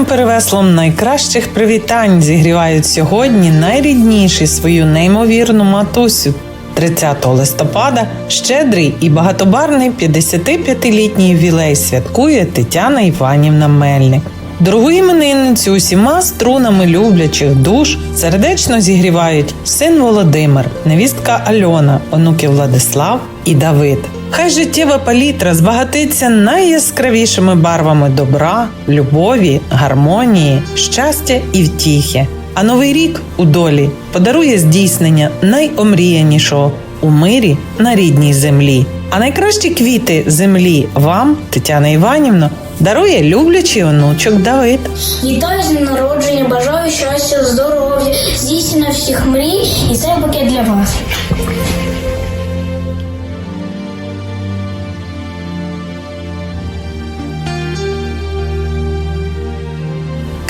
Вітром перевеслом найкращих привітань зігрівають сьогодні найрідніші свою неймовірну матусю. 30 листопада щедрий і багатобарний 55-літній ювілей святкує Тетяна Іванівна Мельник. Дорогу іменинницю усіма струнами люблячих душ сердечно зігрівають син Володимир, невістка Альона, онуки Владислав і Давид. Хай життєва палітра збагатиться найяскравішими барвами добра, любові, гармонії, щастя і втіхи. А новий рік у долі подарує здійснення найомріянішого у мирі на рідній землі. А найкращі квіти землі вам, Тетяна Іванівна, дарує люблячий онучок Давид. Вітаю з народження, бажаю щастя, здоров'я, здійснення всіх мрій і цей букет для вас.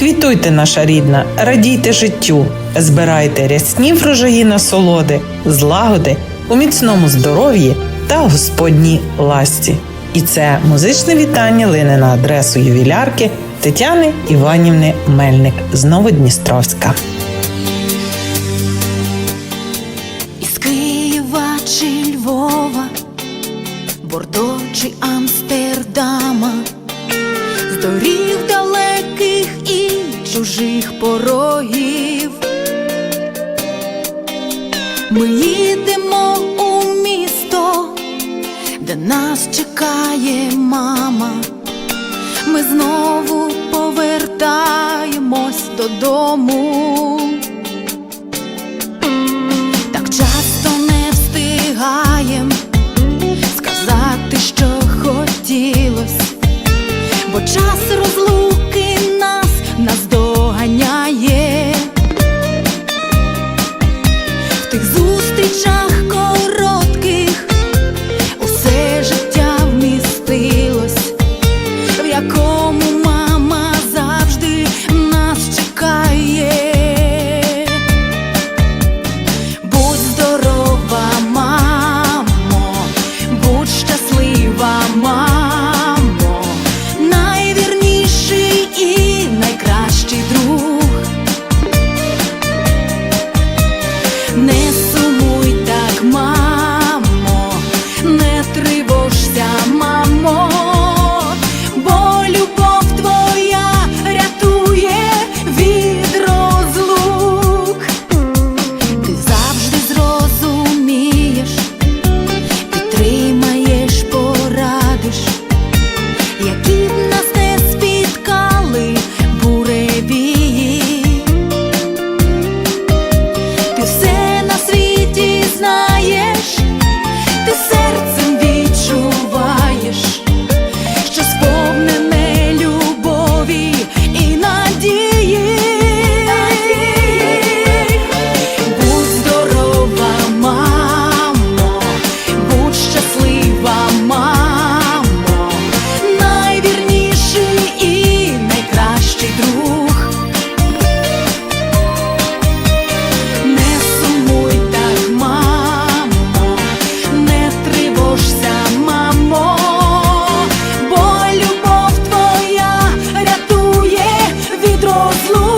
Квітуйте, наша рідна, радійте життю, збирайте рясні врожаї насолоди, злагоди у міцному здоров'ї та господній ласті. І це музичне вітання лине на адресу ювілярки Тетяни Іванівни Мельник з Новодністровська. Із Києва чи Львова, Бордо чи Амстердама, з доріг чужих порогів. Ми їдемо у місто, де нас чекає мама. Ми знову повертаємось додому. Так часто не встигаєм сказати, що хотілось, бо час розлуки to zlu